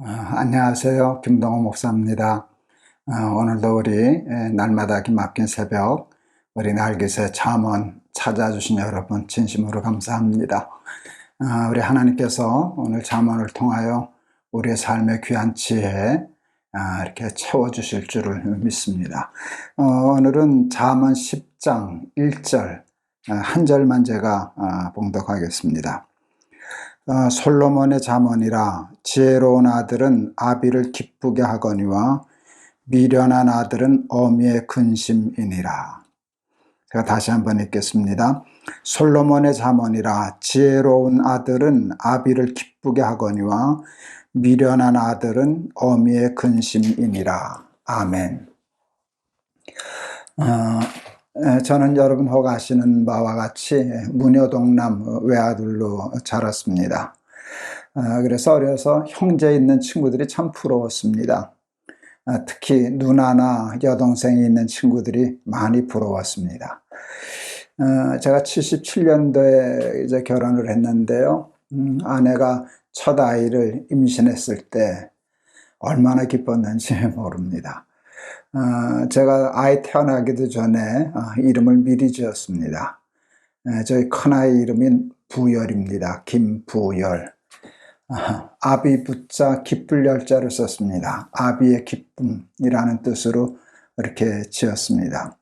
어, 안녕하세요. 김동호 목사입니다. 어, 오늘도 우리 에, 날마다 기막힌 새벽 우리 날개새 잠언 찾아주신 여러분 진심으로 감사합니다. 어, 우리 하나님께서 오늘 잠언을 통하여 우리의 삶의 귀한 지혜 아, 이렇게 채워주실 줄을 믿습니다. 어, 오늘은 잠언 10장 1절 어, 한 절만 제가 아, 봉독하겠습니다. 어, 솔로몬의 잠언이라 지혜로운 아들은 아비를 기쁘게 하거니와 미련한 아들은 어미의 근심이니라. 제가 다시 한번 읽겠습니다. 솔로몬의 잠언이라 지혜로운 아들은 아비를 기쁘게 하거니와 미련한 아들은 어미의 근심이니라. 아멘. 어, 에, 저는 여러분 혹 아시는 바와 같이 무녀동남 외아들로 자랐습니다. 아, 그래서 어려서 형제 있는 친구들이 참 부러웠습니다. 아, 특히 누나나 여동생이 있는 친구들이 많이 부러웠습니다. 어, 제가 77년도에 이제 결혼을 했는데요. 음, 아내가 첫 아이를 임신했을 때 얼마나 기뻤는지 모릅니다. 어, 제가 아이 태어나기도 전에 어, 이름을 미리 지었습니다. 에, 저희 큰아이 이름인 부열입니다. 김부열. 아, 아비 부자 기쁠 열자를 썼습니다. 아비의 기쁨이라는 뜻으로 이렇게 지었습니다.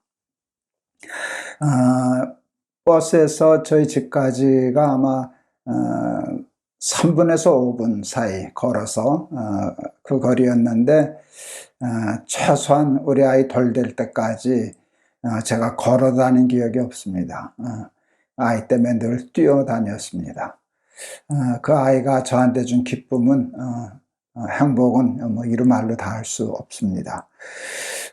어, 버스에서 저희 집까지가 아마 어, 3분에서 5분 사이 걸어서 어, 그 거리였는데 어, 최소한 우리 아이 덜 될 때까지 어, 제가 걸어 다닌 기억이 없습니다. 어, 아이 때문에 늘 뛰어다녔습니다. 어, 그 아이가 저한테 준 기쁨은 행복은 뭐 이루 말로 다 할 수 없습니다.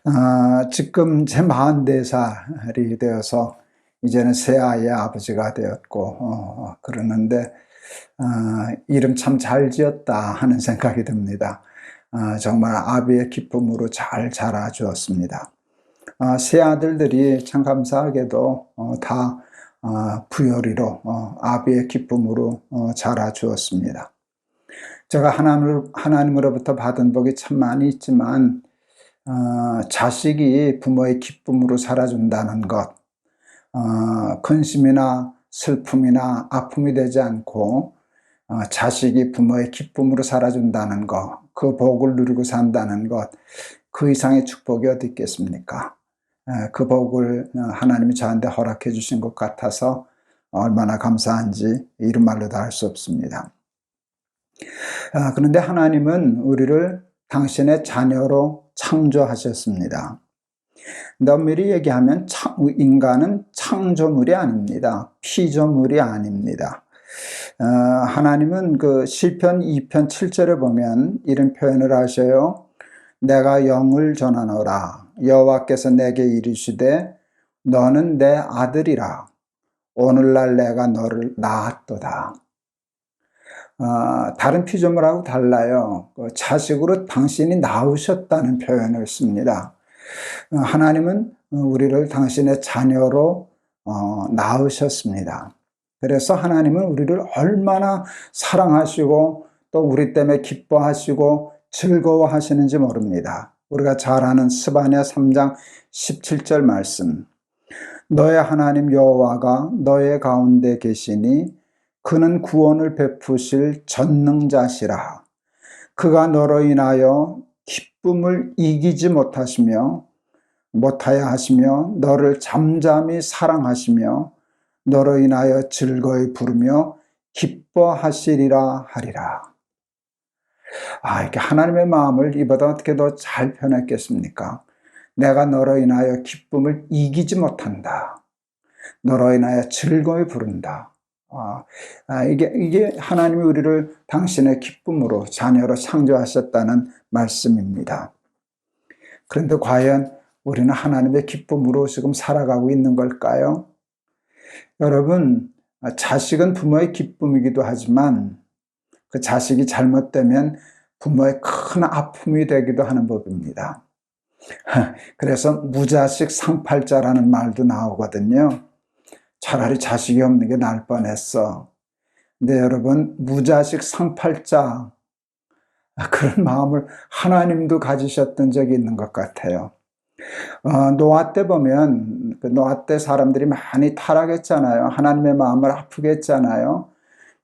어, 지금 제 44살이 되어서 이제는 새 아이의 아버지가 되었고 어, 그러는데 어, 이름 참 잘 지었다 하는 생각이 듭니다. 어, 정말 아비의 기쁨으로 잘 자라 주었습니다. 어, 세 아들들이 참 감사하게도 어, 다 어, 부여리로 어, 아비의 기쁨으로 어, 자라 주었습니다. 제가 하나님, 하나님으로부터 받은 복이 참 많이 있지만 어, 자식이 부모의 기쁨으로 살아준다는 것, 어, 근심이나 슬픔이나 아픔이 되지 않고 어, 자식이 부모의 기쁨으로 살아준다는 것, 그 복을 누리고 산다는 것, 그 이상의 축복이 어디 있겠습니까? 에, 그 복을 어, 하나님이 저한테 허락해 주신 것 같아서 얼마나 감사한지 이런 말로 다 할 수 없습니다. 아, 그런데 하나님은 우리를 당신의 자녀로 창조하셨습니다. 엄밀히 얘기하면 인간은 창조물이 아닙니다. 피조물이 아닙니다. 어, 하나님은 그 시편 2편 7절에 보면 이런 표현을 하셔요. 내가 영을 전하노라. 여호와께서 내게 이르시되 너는 내 아들이라. 오늘날 내가 너를 낳았도다. 어, 다른 피조물하고 달라요. 그 자식으로 당신이 낳으셨다는 표현을 씁니다. 어, 하나님은 우리를 당신의 자녀로 어, 낳으셨습니다. 그래서 하나님은 우리를 얼마나 사랑하시고 또 우리 때문에 기뻐하시고 즐거워하시는지 모릅니다. 우리가 잘 아는 스바냐 3장 17절 말씀. 너의 하나님 여호와가 너의 가운데 계시니 그는 구원을 베푸실 전능자시라. 그가 너로 인하여 기쁨을 이기지 못하시며 못하여 하시며 너를 잠잠히 사랑하시며 너로 인하여 즐거이 부르며 기뻐하시리라 하리라. 아, 이렇게 하나님의 마음을 이보다 어떻게 더 잘 표현했겠습니까? 내가 너로 인하여 기쁨을 이기지 못한다. 너로 인하여 즐거이 부른다. 아, 아, 이게, 이게 하나님이 우리를 당신의 기쁨으로 자녀로 창조하셨다는 말씀입니다. 그런데 과연 우리는 하나님의 기쁨으로 지금 살아가고 있는 걸까요? 여러분, 자식은 부모의 기쁨이기도 하지만 그 자식이 잘못되면 부모의 큰 아픔이 되기도 하는 법입니다. 그래서 무자식 상팔자라는 말도 나오거든요. 차라리 자식이 없는 게 나을 뻔했어. 근데 여러분, 무자식 상팔자, 그런 마음을 하나님도 가지셨던 적이 있는 것 같아요. 어, 노아 때 보면 그 노아 때 사람들이 많이 타락했잖아요. 하나님의 마음을 아프게 했잖아요.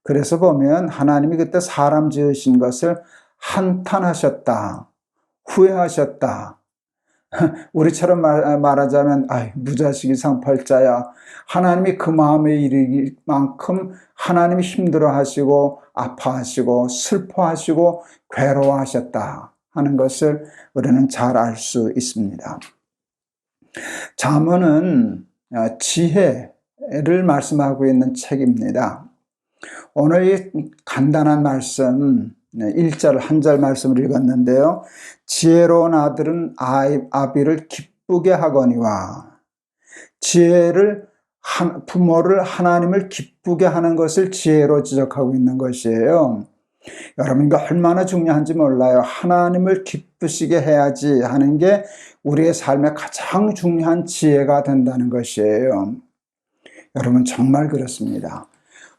그래서 보면 하나님이 그때 사람 지으신 것을 한탄하셨다. 후회하셨다. 우리처럼 말, 말하자면 아이, 무자식이 상팔자야. 하나님이 그 마음에 이르기 만큼 하나님이 힘들어하시고 아파하시고 슬퍼하시고 괴로워하셨다 하는 것을 우리는 잘 알 수 있습니다. 잠언은 어, 지혜를 말씀하고 있는 책입니다. 오늘 이 간단한 말씀 1절 한 절 말씀을 읽었는데요. 지혜로운 아들은 아비를 기쁘게 하거니와 지혜를 한, 부모를 하나님을 기쁘게 하는 것을 지혜로 지적하고 있는 것이에요. 여러분 이거 얼마나 중요한지 몰라요. 하나님을 기쁘시게 해야지 하는 게 우리의 삶의 가장 중요한 지혜가 된다는 것이에요. 여러분 정말 그렇습니다.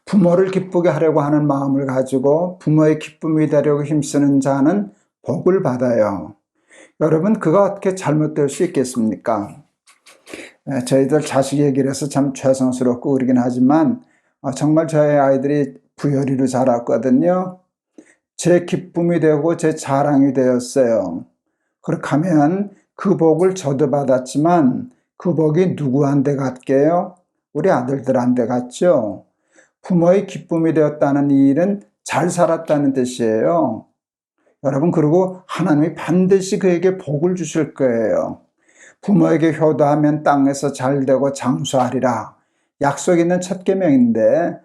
부모를 기쁘게 하려고 하는 마음을 가지고 부모의 기쁨이 되려고 힘쓰는 자는 복을 받아요. 여러분 그가 어떻게 잘못될 수 있겠습니까? 저희들 자식 얘기를 해서 참 죄송스럽고 그러긴 하지만 어, 정말 저희 아이들이 부여리로 자랐거든요. 제 기쁨이 되고 제 자랑이 되었어요. 그렇게 하면 그 복을 저도 받았지만 그 복이 누구한테 갔게요? 우리 아들들한테 갔죠. 부모의 기쁨이 되었다는 이 일은 잘 살았다는 뜻이에요. 여러분, 그리고 하나님이 반드시 그에게 복을 주실 거예요. 부모에게 효도하면 땅에서 잘 되고 장수하리라. 약속 있는 첫 계명인데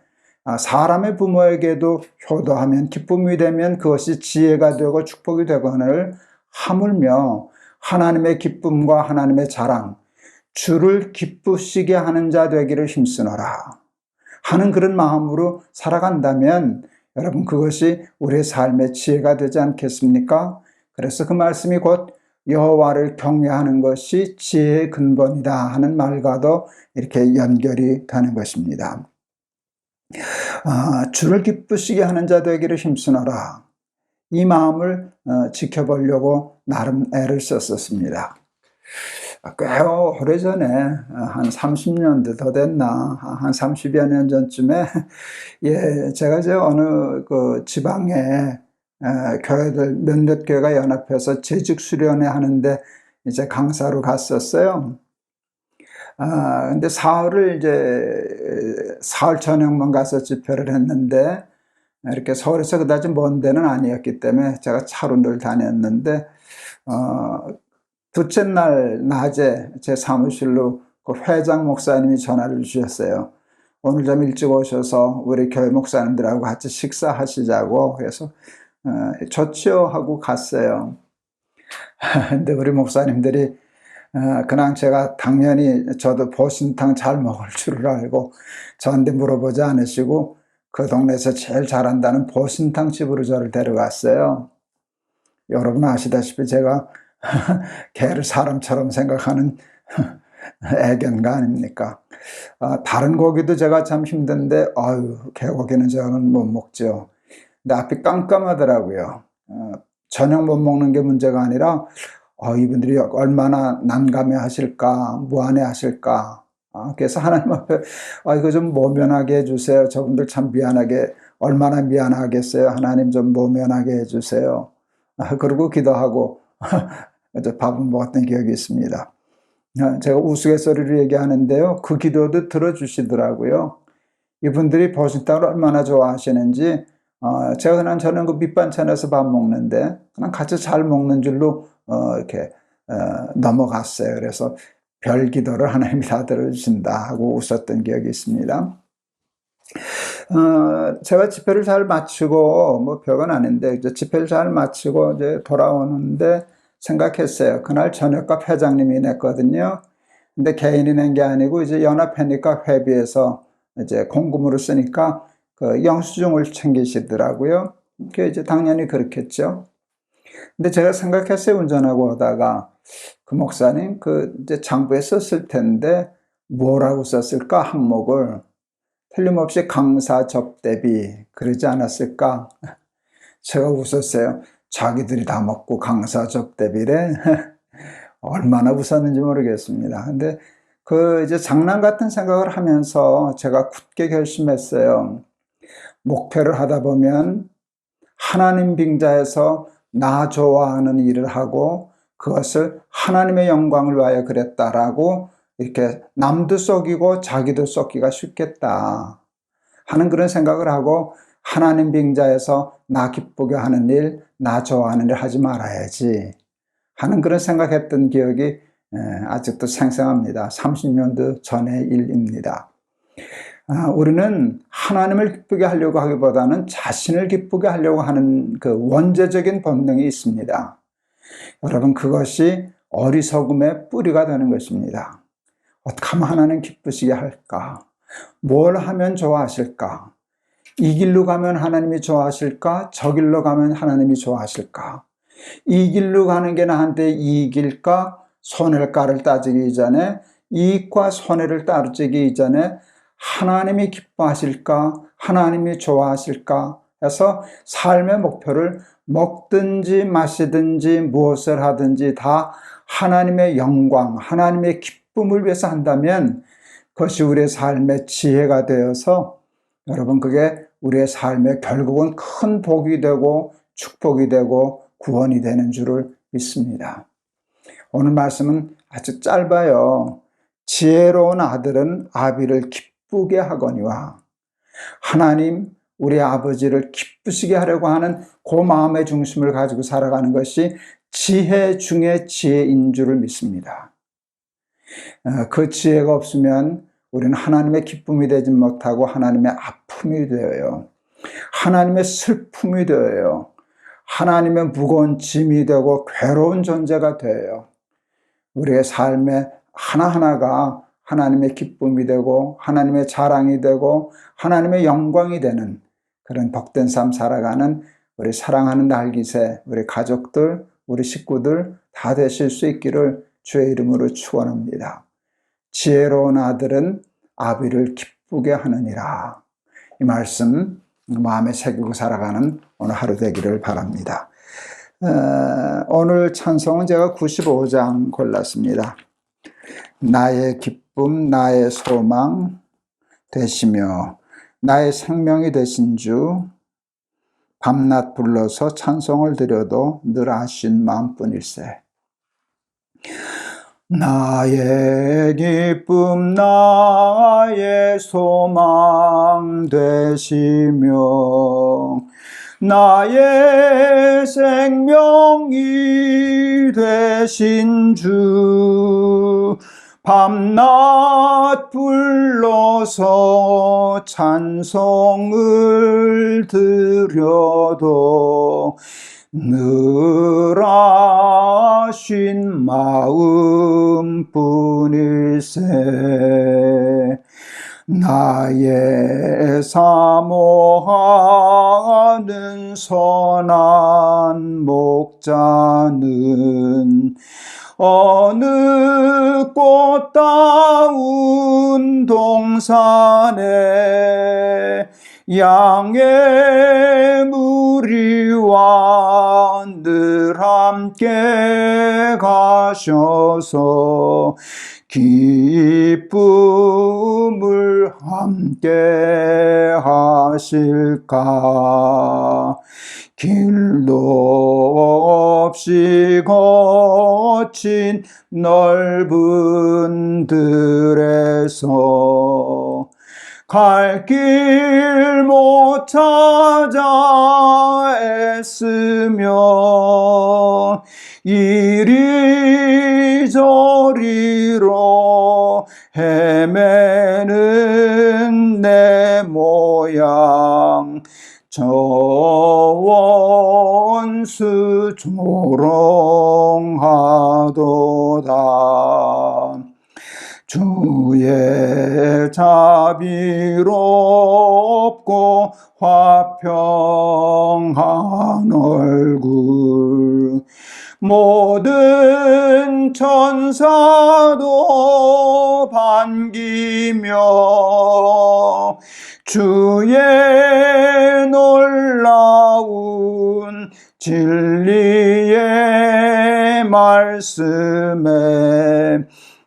아, 사람의 부모에게도 효도하면 기쁨이 되면 그것이 지혜가 되고 축복이 되거늘 하물며 하나님의 기쁨과 하나님의 자랑, 주를 기쁘시게 하는 자 되기를 힘쓰노라. 하는 그런 마음으로 살아간다면 여러분 그것이 우리의 삶의 지혜가 되지 않겠습니까? 그래서 그 말씀이 곧 여호와를 경외하는 것이 지혜의 근본이다 하는 말과도 이렇게 연결이 되는 것입니다. 아, 주를 기쁘시게 하는 자 되기를 힘쓰노라. 이 마음을 어, 지켜보려고 나름 애를 썼었습니다. 꽤 오래전에 한 30년도 더 됐나 한 30여 년 전쯤에 예 제가 이제 어느 그 지방에 에, 교회들 몇몇 교회가 연합해서 재직 수련회 하는데 이제 강사로 갔었어요. 아 근데 사흘을 이제 사흘 저녁만 가서 집회를 했는데 이렇게 서울에서 그다지 먼 데는 아니었기 때문에 제가 차로 늘 다녔는데 어 둘째 날 낮에 제 사무실로 그 회장 목사님이 전화를 주셨어요. 오늘 좀 일찍 오셔서 우리 교회 목사님들하고 같이 식사하시자고 그래서 어, 좋지요 하고 갔어요. 근데 우리 목사님들이 어, 그냥 제가 당연히 저도 보신탕 잘 먹을 줄을 알고 저한테 물어보지 않으시고 그 동네에서 제일 잘한다는 보신탕 집으로 저를 데려갔어요. 여러분 아시다시피 제가 개를 사람처럼 생각하는 애견가 아닙니까? 아, 다른 고기도 제가 참 힘든데, 아유, 개고기는 저는 못 먹죠. 근데 앞이 깜깜하더라고요. 어, 저녁 못 먹는 게 문제가 아니라, 어, 이분들이 얼마나 난감해 하실까, 무안해 하실까. 아, 그래서 하나님 앞에, 아, 이거 좀 모면하게 해주세요. 저분들 참 미안하게, 얼마나 미안하겠어요. 하나님 좀 모면하게 해주세요. 아, 그리고 기도하고, 밥을 먹었던 기억이 있습니다. 아, 제가 우스갯소리를 얘기하는데요. 그 기도도 들어주시더라고요. 이분들이 보신탕을 얼마나 좋아하시는지, 어, 제가 그냥 저는 그 밑반찬에서 밥 먹는데, 그냥 같이 잘 먹는 줄로, 어, 이렇게, 어, 넘어갔어요. 그래서 별 기도를 하나님이 다 들어주신다 하고 웃었던 기억이 있습니다. 어, 제가 집회를 잘 마치고, 뭐 별건 아닌데, 이제 집회를 잘 마치고 이제 돌아오는데, 생각했어요. 그날 저녁값 회장님이 냈거든요. 근데 개인이 낸 게 아니고 이제 연합회니까 회비에서 이제 공금으로 쓰니까 그 영수증을 챙기시더라고요. 그 이제 당연히 그렇겠죠. 근데 제가 생각했어요. 운전하고 오다가 그 목사님 그 이제 장부에 썼을 텐데 뭐라고 썼을까 항목을 틀림없이 강사 접대비 그러지 않았을까? 제가 웃었어요. 자기들이 다 먹고 강사 접대비래 얼마나 웃었는지 모르겠습니다. 근데 그 이제 장난 같은 생각을 하면서 제가 굳게 결심했어요. 목표를 하다 보면 하나님 빙자에서 나 좋아하는 일을 하고 그것을 하나님의 영광을 위하여 그랬다라고 이렇게 남도 썩이고 자기도 썩기가 쉽겠다 하는 그런 생각을 하고 하나님 빙자에서 나 기쁘게 하는 일, 나 좋아하는 일 하지 말아야지 하는 그런 생각했던 기억이 에, 아직도 생생합니다. 30년도 전의 일입니다. 아, 우리는 하나님을 기쁘게 하려고 하기보다는 자신을 기쁘게 하려고 하는 그 원죄적인 본능이 있습니다. 여러분, 그것이 어리석음의 뿌리가 되는 것입니다. 어떻게 하면 하나님 기쁘시게 할까? 뭘 하면 좋아하실까? 이 길로 가면 하나님이 좋아하실까? 저 길로 가면 하나님이 좋아하실까? 이 길로 가는 게 나한테 이익일까? 손해일까를 따지기 이전에 이익과 손해를 따지기 이전에 하나님이 기뻐하실까? 하나님이 좋아하실까? 해서 삶의 목표를 먹든지 마시든지 무엇을 하든지 다 하나님의 영광, 하나님의 기쁨 을 위해서 한다면 그것이 우리의 삶의 지혜가 되어서 여러분 그게 우리의 삶에 결국은 큰 복이 되고 축복이 되고 구원이 되는 줄을 믿습니다. 오늘 말씀은 아주 짧아요. 지혜로운 아들은 아비를 기쁘게 하거니와 하나님 우리 아버지를 기쁘시게 하려고 하는 그 마음의 중심을 가지고 살아가는 것이 지혜 중의 지혜인 줄을 믿습니다. 어, 그 지혜가 없으면 우리는 하나님의 기쁨이 되지 못하고 하나님의 아픔이 되어요. 하나님의 슬픔이 되어요. 하나님의 무거운 짐이 되고 괴로운 존재가 되어요. 우리의 삶의 하나하나가 하나님의 기쁨이 되고 하나님의 자랑이 되고 하나님의 영광이 되는 그런 복된 삶 살아가는 우리 사랑하는 날기세, 우리 가족들, 우리 식구들 다 되실 수 있기를 주의 이름으로 축원합니다. 지혜로운 아들은 아비를 기쁘게 하느니라. 이 말씀 마음에 새기고 살아가는 오늘 하루 되기를 바랍니다. 어, 오늘 찬송은 제가 95장 골랐습니다. 나의 기쁨, 나의 소망 되시며 나의 생명이 되신 주 밤낮 불러서 찬송을 드려도 늘 아신 마음뿐일세. 나의 기쁨 나의 소망 되시며 나의 생명이 되신 주 밤낮 불러서 찬송을 드려도 늘아 신 마음뿐일세. 나의 사모하는 선한 목자는 어느 꽃다운 동산에 양의 무리와 늘 함께 가셔서 기쁨을 함께 하실까? 길도 없이 거친 넓은 들에서 갈 길 못 찾아 애쓰며 이리저리로 헤매는 내 모양. 저 원수 조롱하도다 주의 자비롭고 화평한 얼굴 모든 천사도 반기며 주의 놀라운 진리의 말씀에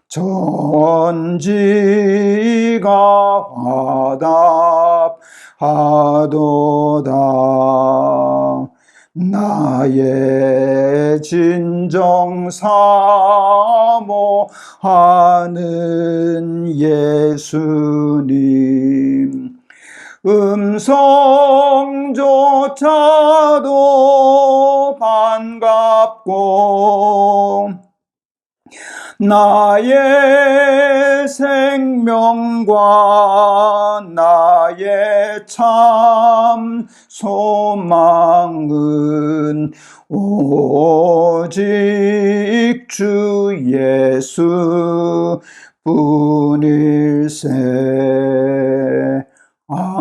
전지가 화답하도다. 나의 진정 사모하는 예수님. 음성조차도 반갑고 나의 생명과 나의 참 소망은 오직 주 예수 뿐일세. 아멘.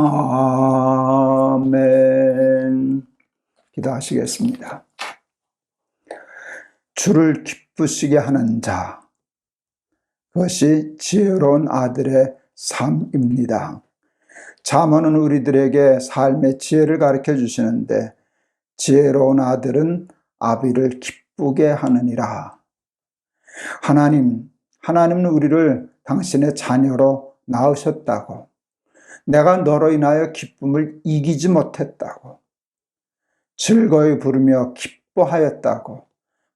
기도하시겠습니다. 주를 기쁘시게 하는 자, 그것이 지혜로운 아들의 삶입니다. 잠언은 우리들에게 삶의 지혜를 가르쳐 주시는데, 지혜로운 아들은 아비를 기쁘게 하느니라. 하나님, 하나님은 우리를 당신의 자녀로 낳으셨다고. 내가 너로 인하여 기쁨을 이기지 못했다고. 즐거이 부르며 기뻐하였다고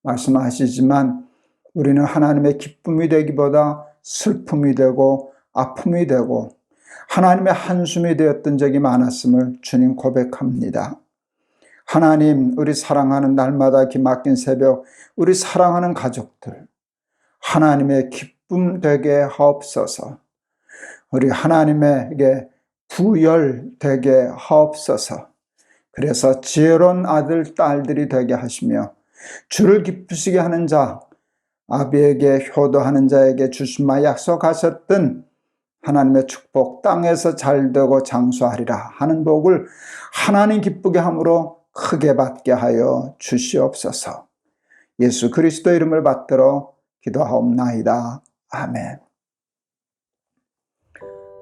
말씀하시지만 우리는 하나님의 기쁨이 되기보다 슬픔이 되고 아픔이 되고 하나님의 한숨이 되었던 적이 많았음을 주님 고백합니다. 하나님, 우리 사랑하는 날마다 기막힌 새벽, 우리 사랑하는 가족들, 하나님의 기쁨 되게 하옵소서. 우리 하나님에게 부열 되게 하옵소서. 그래서 지혜로운 아들, 딸들이 되게 하시며 주를 기쁘시게 하는 자, 아비에게 효도하는 자에게 주신마 약속하셨던 하나님의 축복 땅에서 잘되고 장수하리라 하는 복을 하나님 기쁘게 함으로 크게 받게 하여 주시옵소서. 예수 그리스도 이름을 받들어 기도하옵나이다. 아멘.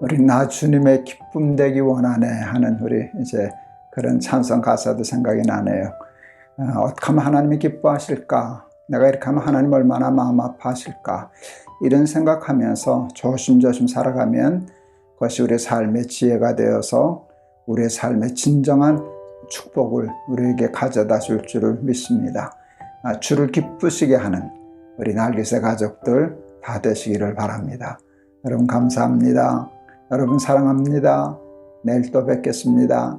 우리 나 주님의 기쁨 되기 원하네 하는 우리 이제 그런 찬송 가사도 생각이 나네요. 어, 어떻게 하면 하나님이 기뻐하실까? 내가 이렇게 하면 하나님 얼마나 마음 아파하실까? 이런 생각하면서 조심조심 살아가면 그것이 우리의 삶의 지혜가 되어서 우리의 삶의 진정한 축복을 우리에게 가져다 줄 줄을 믿습니다. 아, 주를 기쁘시게 하는 우리 날개새 가족들 다 되시기를 바랍니다. 여러분 감사합니다. 여러분 사랑합니다. 내일 또 뵙겠습니다.